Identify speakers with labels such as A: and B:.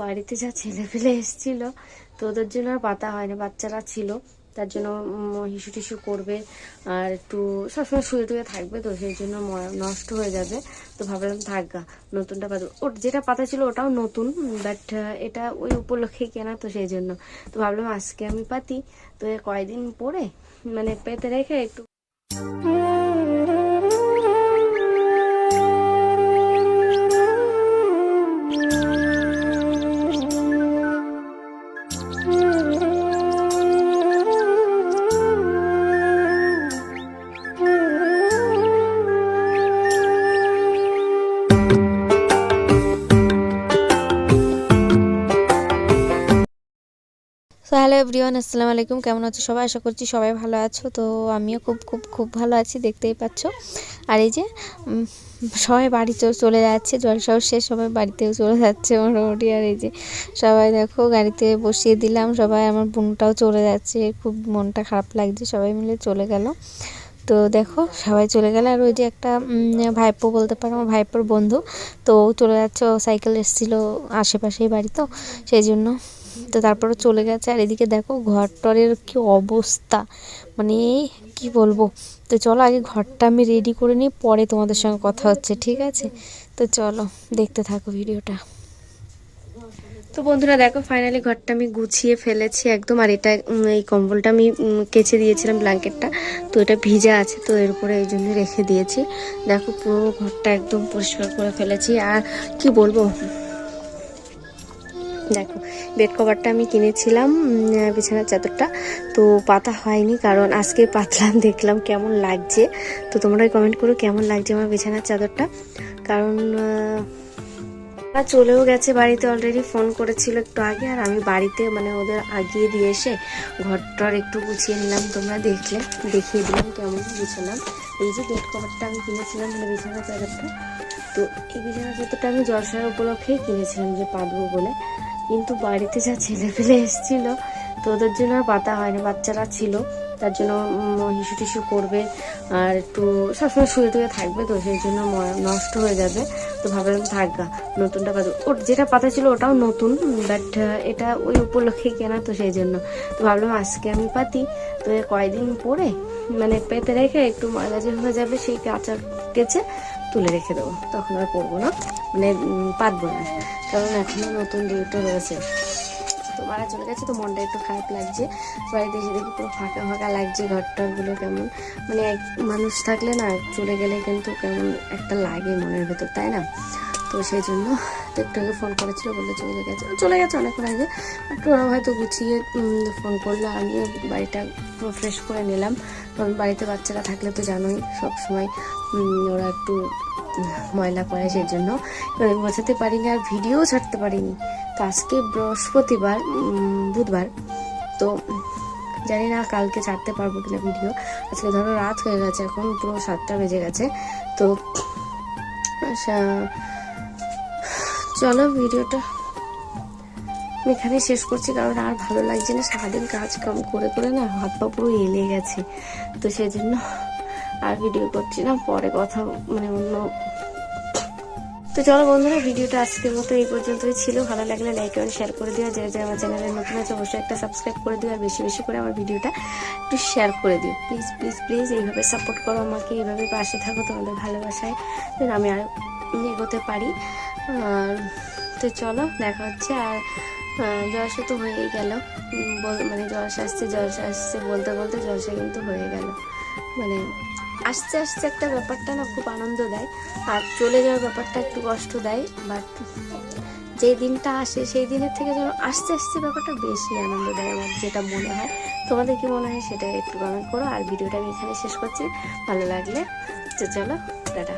A: বাড়িতে যা ছেলে পেলে এসেছিল, তো ওদের জন্য আর পাতা হয়নি, বাচ্চারা ছিল। তার জন্য হিসু টিসু করবে, আর একটু সবসময় শুয়ে টুয়ে থাকবে তো, সেই জন্য নষ্ট হয়ে যাবে। তো ভাবলাম থাকগা নতুনটা পাতা, ওর যেটা পাতা ছিল ওটাও নতুন বাট এটা ওই উপলক্ষে কেনা তো সেই জন্য। তো ভাবলাম, আজকে আমি পাতি, তো কয়দিন পরে মানে পেতে রেখে একটু সো হ্যালো এভরিওয়ান আসসালামু আলাইকুম। কেমন আছো সবাই? আশা করছি সবাই ভালো আছো। তো আমিও খুব খুব খুব ভালো আছি, দেখতেই পাচ্ছ। আর এই যে সবাই বাড়ি চলে যাচ্ছে, জলসাও শেষ, সবাই বাড়িতেও চলে যাচ্ছে মোটামুটি। আর এই যে, সবাই দেখো, গাড়িতে বসিয়ে দিলাম, সবাই আমার বোনটাও চলে যাচ্ছে। খুব মনটা খারাপ লাগছে, সবাই মিলে চলে গেল। তো দেখো, সবাই চলে গেল। আর ওই যে একটা ভাইপো বলতে পারো, আমার ভাইপোর বন্ধু। তো চলে যাচ্ছে, ও সাইকেল এসেছিল আশেপাশেই বাড়ি তো, সেই জন্য তো তারপরে চলে গেছে। আর এদিকে দেখো ঘর টরের কি অবস্থা। মানে কি বলব? তো চলো আগে ঘরটা আমি রেডি করে নিই, পরে তোমাদের সঙ্গে কথা হচ্ছে, ঠিক আছে? তো চলো, দেখতে থাকো ভিডিওটা। তো বন্ধুরা দেখো ফাইনালি ঘরটা আমি গুছিয়ে ফেলেছি একদম। আর এটা এই কম্বলটা আমি কেচে দিয়েছিলাম ব্ল্যাঙ্কেটটা তো এটা ভিজা আছে, তো এর উপরে এই জন্য রেখে দিয়েছি। দেখো পুরো ঘরটা একদম পরিষ্কার করে ফেলেছি। আর কি বলব? দেখো বেড কভারটা আমি কিনেছিলাম বিছানার চাদরটা, তো পাতা হয়নি কারণ আজকে পাতলাম, দেখলাম কেমন লাগছে। তো তোমরা কমেন্ট করো কেমন লাগছে আমার বিছানার চাদরটা। কারণ চলেও গেছে বাড়িতে অলরেডি ফোন করেছিল একটু আগে, আর আমি বাড়িতে মানে ওদের আগিয়ে দিয়ে এসে ঘরটার একটু গুছিয়ে নিলাম। তোমরা দেখলে, দেখিয়ে দিলাম কেমন গুছালাম এই যে বেড কভারটা আমি কিনেছিলাম মানে বিছানা চাদরটা। তো এই বিছানা চাদরটা আমি জলসার উপলক্ষেই কিনেছিলাম, যে পাতবো বলে। কিন্তু বাড়িতে যা ছেলে পেলে এসেছিল, তো ওদের জন্য আর পাতা হয়নি, বাচ্চারা ছিল। তার জন্য হিসু টিসু করবে আর একটু সবসময় শুয়ে টুয়ে থাকবে, তো সেই জন্য নষ্ট হয়ে যাবে। তো ভাবলাম থাকগা নতুনটা পাতা, ওর যেটা পাতা ছিল ওটাও নতুন বাট এটা ওই উপলক্ষে কেনা, তো সেই জন্য। তো ভাবলাম, আজকে আমি পাতি, তো কয়দিন পরে মানে পেতে রেখে একটু ময়লা যে হয়ে যাবে সেই কাঁচা কেচে তুলে রেখে দেবো। তখন আর পরবো না। মানে পাতবো না। কারণ এখনও নতুন ডিউটো রয়েছে। তো মারা চলে গেছে, তো মনটা একটু খারাপ লাগছে। বাড়িতে এসে দেখি পুরো ফাঁকা ফাঁকা লাগছে ঘরটরগুলো কেমন। মানে এক মানুষ থাকলে না চলে গেলে কিন্তু কেমন একটা লাগে মনের ভেতর, তাই না? তো সেই জন্য একটু ফোন করেছিল, বললে চলে গেছে। চলে গেছে অনেকক্ষণ আগে। একটু হয়তো গুছিয়ে ফোন করল আমি বাড়িটা ফ্রেশ করে নিলাম। কারণ বাড়িতে বাচ্চারা থাকলে তো জানোই সবসময় ওরা একটু ময়লা করে সেই জন্য। বোঝাতে পারিনি আর ভিডিও ছাড়তে পারিনি। তো আজকে বৃহস্পতিবার বুধবার। তো জানি না কালকে ছাড়তে পারব কিনা ভিডিও আজকে ধরো রাত হয়ে গেছে, এখন পুরো সাতটা বেজে গেছে। তো সা- চলো ভিডিওটা। আমি এখানে শেষ করছি, কারণ আর ভালো লাগছে না। সারাদিন কাজ কাম করে করে না হাত পা পুরো এলে গেছে। তো সেই জন্য আর ভিডিও করছি না, পরে কথা মানে অন্য তো চলো বন্ধুরা, ভিডিওটা আজকের মতো এই পর্যন্তই ছিল। ভালো লাগলে লাইক এবং শেয়ার করে দিও। যে যে আমার চ্যানেলে নতুন আছে, অবশ্যই একটা সাবস্ক্রাইব করে দিও। আর বেশি বেশি করে আমার ভিডিওটা একটু শেয়ার করে দিও। প্লিজ প্লিজ প্লিজ এইভাবে সাপোর্ট করো আমাকে, এইভাবে পাশে থাকো তোমাদের ভালোবাসায়। আমি আর এগোতে পারি। আর তো চলো, দেখা হচ্ছে। আর জলসা তো হয়েই গেল। মানে জলসা আসছে জলসা আসছে বলতে বলতে জলসা কিন্তু হয়ে গেল। মানে আসতে আসতে একটা ব্যাপারটা না খুব আনন্দ দেয়। আর চলে যাওয়ার ব্যাপারটা একটু কষ্ট দেয়। বাট যে দিনটা আসে, সেই দিনের থেকে যেন আস্তে আস্তে ব্যাপারটা বেশি আনন্দ দেয় আমার, যেটা মনে হয়। তোমাদের কি মনে হয় সেটা একটু কমেন্ট করো। আর ভিডিওটা আমি এখানে শেষ করছি। ভালো লাগলে তো চলো, টাটা।